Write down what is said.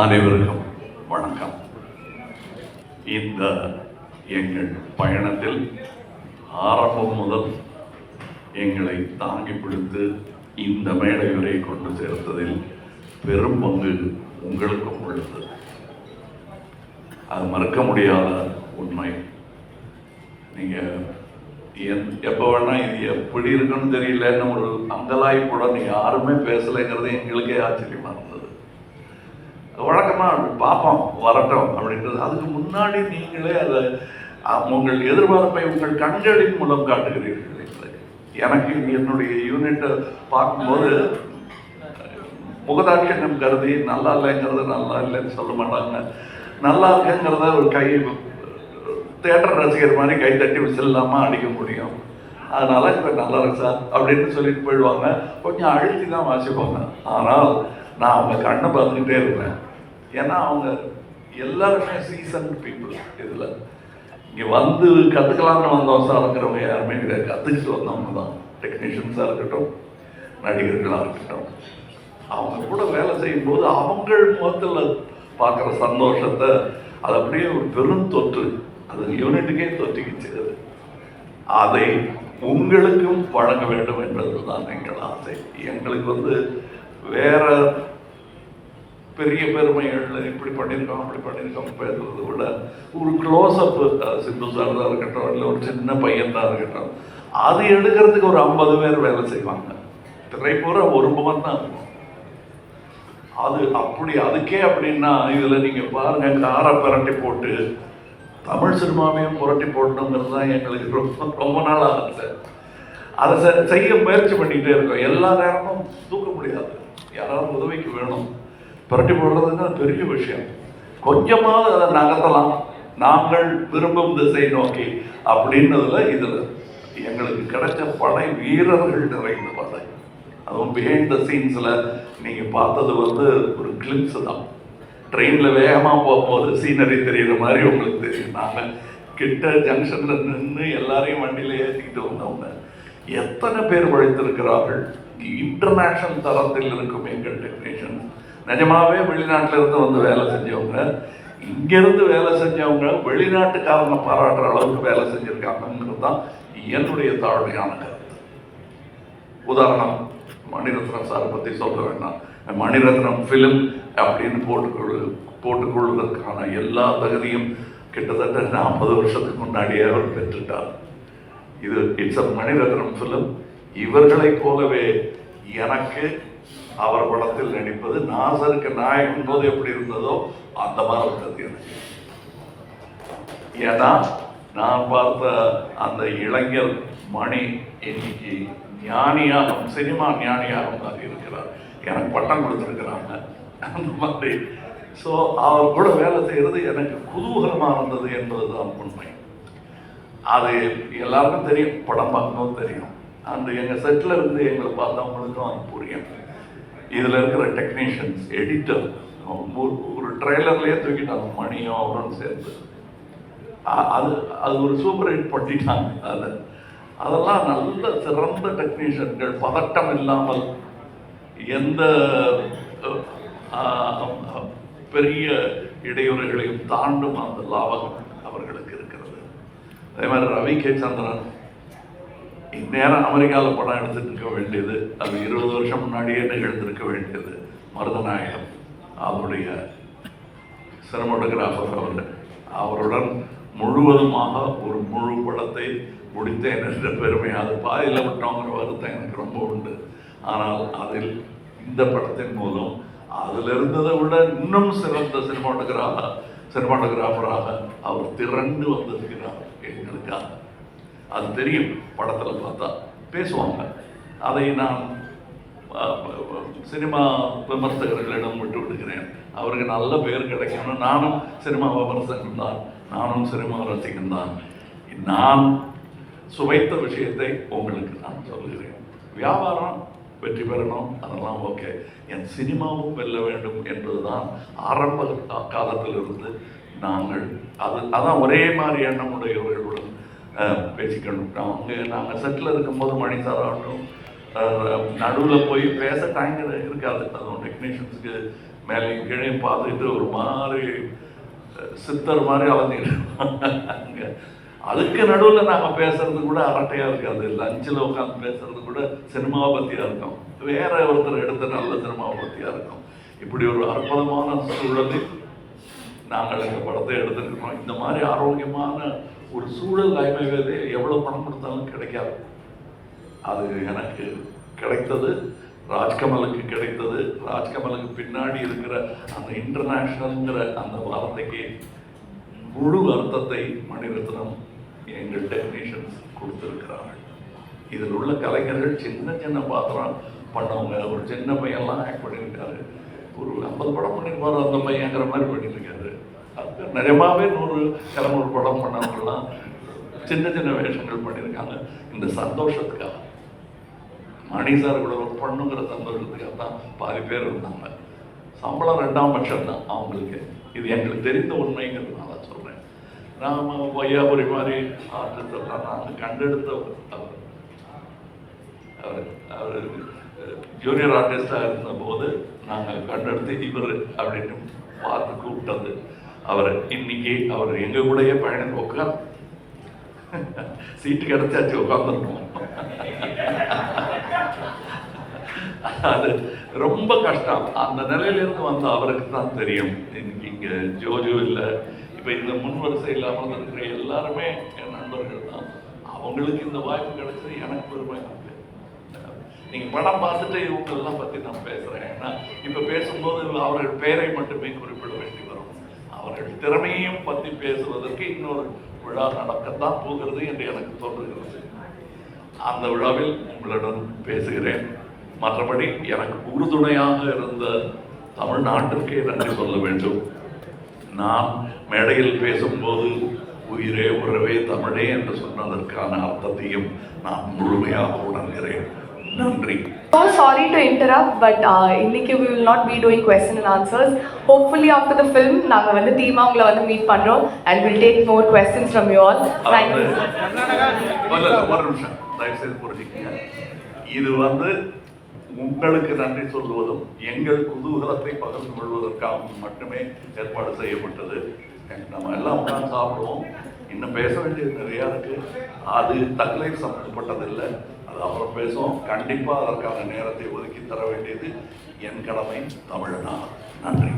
அனைவருக்கும் வணக்கம். இந்த எங்கள் பயணத்தில் ஆரம்பம் முதல் எங்களை தாங்கி பிடித்து இந்த மேடை வரை கொண்டு சேர்த்ததில் பெரும் பங்கு உங்களுக்கும் உள்ளது. அது மறுக்க முடியாத உண்மை. நீங்கள் என் எப்போ வேணா இது எப்படி இருக்குன்னு தெரியலன்னு ஒரு அங்கலாய்ப்புடன் யாருமே பேசலைங்கிறது எங்களுக்கே ஆச்சரியமா இருந்தது. வழக்கமாக பார்ப்போம் வரட்டும் அப்படின்றது. அதுக்கு முன்னாடி நீங்களே அதை உங்கள் எதிர்பார்ப்பை உங்கள் கண்களின் மூலம் காட்டுகிறீர்கள் எனக்கு என்னுடைய யூனிட்டை பார்க்கும்போது முகதாட்சண்யம் கருதி நல்லா இல்லைங்கிறது நல்லா இல்லைன்னு சொல்ல மாட்டாங்க. நல்லா இருக்குங்கிறத ஒரு கை தேட்டர் ரசிகர் மாதிரி கை தட்டி விசில்லாமல் அடிக்க முடியும். அதனால் இப்போ நல்லா இருக்கு சார் அப்படின்னு சொல்லிட்டு போயிடுவாங்க. கொஞ்சம் அழுத்தி தான் வாசிப்பாங்க. ஆனால் நான் அவங்க கண்ணை பார்த்துக்கிட்டே இருப்பேன். ஏன்னா அவங்க எல்லாருமே சீசன் பீப்புள் இதில் இங்கே வந்து கற்றுக்கலாம்னு வந்தோம் சார்ங்கிறவங்க யாருமே கிடையாது கற்றுக்கிட்டு வந்தவங்க தான். டெக்னீஷியன்ஸாக இருக்கட்டும் நடிகர்களாக இருக்கட்டும். அவங்க கூட வேலை செய்யும்போது அவங்கள் முகத்தில் பார்க்குற சந்தோஷத்தை அது அப்படியே ஒரு பெரும் தொற்று. அது யூனிட்டுக்கே தொற்றிக்கிச்சு அது. அதை உங்களுக்கும் வழங்க வேண்டும் என்பதுதான் எங்கள் ஆசை. எங்களுக்கு வந்து வேற பெரிய பெருமைகள் இப்படி பண்ணியிருக்கோம் அப்படி பண்ணியிருக்கோம் பேசுறதை விட ஒரு க்ளோஸ்அப் சிந்து சாரதாக தான் இருக்கட்டும் இல்லை ஒரு சின்ன பையன்தான் இருக்கட்டும் அது எடுக்கிறதுக்கு ஒரு ஐம்பது பேர் வேலை செய்வாங்க. திரைப்பூரா ஒரு முகம் தான் இருக்கும். அது அப்படி அதுக்கே அப்படின்னா இதில் நீங்கள் பாருங்க காரை புரட்டி போட்டு தமிழ் சினிமாவையும் புரட்டி போடணுங்கிறது தான் எங்களுக்கு ரொம்ப ரொம்ப நாள் ஆசை. அதை செ- செய்ய முயற்சி பண்ணிக்கிட்டே இருக்கோம். எல்லா நேரமும் தூக்க முடியாது. யாராவது உதவிக்கு வேணும். புரட்டி போடுறதுன்னா பெரிய விஷயம். கொஞ்சமாவது அதை நகர்த்தலாம். நாங்கள் விரும்பும் திசை நோக்கி அப்படின்னதுல இதில் எங்களுக்கு கிடைச்ச படை வீரர்கள் நிறைந்த படை. அதுவும் பிஹைண்ட் த சீன்ஸில் நீங்கள் பார்த்தது வந்து ஒரு கிளிப்ஸ் தான். ட்ரெயினில் வேகமாக போகும்போது சீனரி தெரிகிற மாதிரி உங்களுக்கு தெரியும். நாங்கள் கிட்ட ஜங்ஷனில் நின்று எல்லாரையும் வண்டியில் ஏற்றிக்கிட்டு வந்தவங்க. எத்தனை பேர் உழைத்திருக்கிறார்கள்? இன்டர்நேஷனல் தரத்தில் இருக்கும் எங்கள் டெக்னீஷியன் நிஜமாவே வெளிநாட்டில் இருந்து வந்து வேலை செஞ்சவங்க. இங்கேருந்து வேலை செஞ்சவங்க வெளிநாட்டுக்காரங்க பாராட்டுற அளவுக்கு வேலை செஞ்சுருக்காங்கங்கிறது தான் என்னுடைய தாழ்மையான கருத்து. உதாரணம் மணிரத்னம் சாரை பற்றி சொல்ல வேண்டாம். மணிரத்னம் ஃபிலிம் அப்படின்னு போட்டுக்கொள்ள போட்டுக்கொள்வதற்கான எல்லா தகுதியும் கிட்டத்தட்ட நாற்பது வருஷத்துக்கு முன்னாடியே அவர் பெற்றுட்டார். இது இட்ஸ் அ மணிரத்னம் ஃபிலிம் இவர்களைப் போலவே எனக்கு அவர் படத்தில் நடிப்பது நாசருக்கு நாயகன் போது எப்படி இருந்ததோ அந்த மாதிரி இருந்தது எனக்கு. ஏன்னா நான் பார்த்த அந்த இளைஞர் மணி இன்னைக்கு ஞானியாகவும் சினிமா ஞானியாகவும் மாறி இருக்கிறார். எனக்கு பட்டம் கொடுத்துருக்குறாங்க. அந்த மாதிரி. ஸோ அவர் கூட வேலை செய்கிறது எனக்கு குதூகலமாக இருந்தது என்பது தான் உண்மை. அது எல்லாருக்கும் தெரியும் படம் பார்க்கணும் தெரியும். அந்த எங்கள் செட்டில் இருந்து எங்களை பார்த்தவங்களுக்கும் அது புரியும். இதில் இருக்கிற டெக்னீஷியன்ஸ் எடிட்டர் ஒரு ட்ரெய்லர்லேயே தூக்கிட்டாங்க மணியும் அவரும் சேர்ந்து. அது அது ஒரு சூப்பர் ஹிட் பண்ணிட்டாங்க அதை அதெல்லாம் நல்ல சிறந்த டெக்னீஷியன்கள் பதட்டம் இல்லாமல் எந்த பெரிய இடையூறுகளையும் தாண்டும் அந்த லாபம் அவர்களுக்கு இருக்கிறது. அதே மாதிரி ரவி கே சந்திரன் இந்நேரம் அமெரிக்காவில் படம் எடுத்துருக்க இருக்க வேண்டியது அது இருபது வருஷம் முன்னாடியே நிகழ்ந்திருக்க வேண்டியது. மருதநாயகம் அவருடைய சிரமோட்டோகிராஃபர் அவர். அவருடன் முழுவதுமாக ஒரு முழு படத்தை முடித்தேன் என்ற பெருமை அது பாதியில் விட்டோங்கிற வருத்தம் எனக்கு ரொம்ப உண்டு. ஆனால் அதில் இந்த படத்தின் மூலம் அதில் இருந்ததை விட இன்னும் சிறந்த சினிமாட்டோகிராஃபர் சினிமாட்டோகிராஃபராக அவர் திரண்டு வந்திருக்கிறார் எங்களுக்காக அது தெரியும் படத்தில் பார்த்தா. பேசுவாங்க. அதை நான் சினிமா விமர்சகர்களிடம் விட்டு விடுகிறேன். அவருக்கு நல்ல பேர் கிடைக்கணும். நானும் சினிமா விமர்சகன் தான். நானும் சினிமா ரசிகன் தான். நான் சுவைத்த விஷயத்தை உங்களுக்கு நான் சொல்கிறேன். வியாபாரம் வெற்றி பெறணும். அதெல்லாம் ஓகே. என் சினிமாவும் வெல்ல வேண்டும் என்பதுதான் ஆரம்ப காலத்திலிருந்து நாங்கள். அது அதான் ஒரே மாதிரி எண்ணம் உடையவர்களுடன் பேசிக்கணும் அவங்க நாங்கள் செட்டில் இருக்கும்போது மணி சார் ஆகட்டும் நடுவில் போய் பேச டைம் இருக்காது. அதுவும் டெக்னீஷியன்ஸுக்கு மேலேயும் கீழே பார்த்துக்கிட்டு ஒரு மாதிரி சித்தர் மாதிரி அலைஞ்சிட்டு அதுக்கு நடுவில் நாங்கள் பேசுறது கூட அரட்டையாக இருக்காது. லஞ்சில் உட்காந்து பேசுறது கூட சினிமாவை பற்றியாக இருக்கும். வேற ஒருத்தர் எடுத்த நல்ல சினிமாவை பற்றியாக இருக்கும். இப்படி ஒரு அற்புதமான சூழலில் நாங்கள் இந்த படத்தை எடுத்துருக்கிறோம். இந்த மாதிரி ஆரோக்கியமான ஒரு சூழல் அமைவது எவ்வளோ பணம் கொடுத்தாலும் கிடைக்காது. அது எனக்கு கிடைத்தது ராஜ்கமலுக்கு கிடைத்தது. ராஜ்கமலுக்கு பின்னாடி இருக்கிற அந்த இன்டர்நேஷ்னலுங்கிற அந்த வார்த்தைக்கு முழு அர்த்தத்தை மணிரத்னம் எங்கள் டெக்னீஷியன்ஸ் கொடுத்துருக்கிறார்கள். இதில் உள்ள கலைஞர்கள் சின்ன சின்ன பாத்திரம் பண்ணவங்க ஒரு சின்ன பையன்லாம் ஆக்ட் பண்ணியிருக்காரு. ஒரு ஐம்பது படம் பண்ணியிருப்பாரு அந்த பையங்கிற மாதிரி பண்ணியிருக்காரு. அது நிஜமாவே நூறு இரநூறு படம் பண்ணவங்கலாம் சின்ன சின்ன வேஷங்கள் பண்ணியிருக்காங்க. இந்த சந்தோஷத்துக்காக. மணி சார் கூட ஒர்க் பண்ணுங்கிற சந்தோஷத்துக்காக தான் பாதி பேர் இருந்தாங்க. சம்பளம் ரெண்டாம் பட்சம் தான் அவங்களுக்கு. இது எங்களுக்கு தெரிந்த உண்மைங்கிறதுனால சொல்கிறேன் ராம வையாபுரி மாதிரி ஆர்டிஸ்டெல்லாம் நாங்கள் கண்டெடுத்தவர் அவர் அவர் அவர் ஜூனியர் ஆர்டிஸ்டாக இருந்தபோது நாங்கள் கண்டெடுத்து இவர் அப்படின்னு பார்த்து கூப்பிட்டது. அவர் இன்னைக்கு அவர் எங்கள் கூடயே பயணம் உட்கார். சீட்டு கிடைச்சாச்சு உட்காந்துருக்கோம் அது ரொம்ப கஷ்டம். அந்த நிலையிலிருந்து வந்த அவருக்கு தான் தெரியும். இன்னைக்கு இங்க ஜோஜோ இல்லை. இப்போ இந்த முன் வரிசை இல்லாமல் இருக்கிற எல்லாருமே என் நண்பர்கள் தான். அவங்களுக்கு இந்த வாய்ப்பு கிடைச்சது எனக்கு பெருமை இருக்கு நீங்க படம் பார்த்துட்டு இவங்களெல்லாம் பத்தி நான் பேசுறேன். ஏன்னா இப்ப பேசும்போது அவர்கள் பெயரை மட்டுமே குறிப்பிட வேண்டி வரும். அவர்கள் திறமையையும் பற்றி பேசுவதற்கு இன்னொரு விழா நடக்கத்தான் போகிறது என்று எனக்கு தோன்றுகிறது. அந்த விழாவில் உங்களிடம் பேசுகிறேன். மற்றபடி எனக்கு உறுதுணையாக இருந்த தமிழ்நாட்டிற்கே நன்றி சொல்ல வேண்டும். நான் மேடையில் பேசும்போது உயிரே உறவே தமிழே என்று சொன்னதற்கான அர்த்தத்தையும் நான் முழுமையாக உணர்கிறேன். நன்றி So sorry to interrupt, but uh, இன்னைக்கு we will not be doing question and answers. Hopefully after the film, நாங்க வந்து டீமா உங்களை வந்து மீட் பண்றோம் and we'll take more questions from you all. Thank you. ஒரு நிமிஷம் புரிஞ்சுக்கங்க இது வந்து உங்களுக்கு நன்றி சொல்லுவதும் எங்கள் குதூகலத்தை பகிர்ந்து கொள்வதற்காகவும் மட்டுமே ஏற்பாடு செய்யப்பட்டது நம்ம எல்லாம் உட்கார்ந்து சாப்பிடுவோம் இன்னும் பேச வேண்டியது நிறையா இருக்கு. அது தக்கலை சம்மந்தப்பட்டதில்லை அது அப்புறம் பேசுவோம். கண்டிப்பாக அதற்கான நேரத்தை ஒதுக்கி தர வேண்டியது என் கடமை தமிழனா. நன்றி.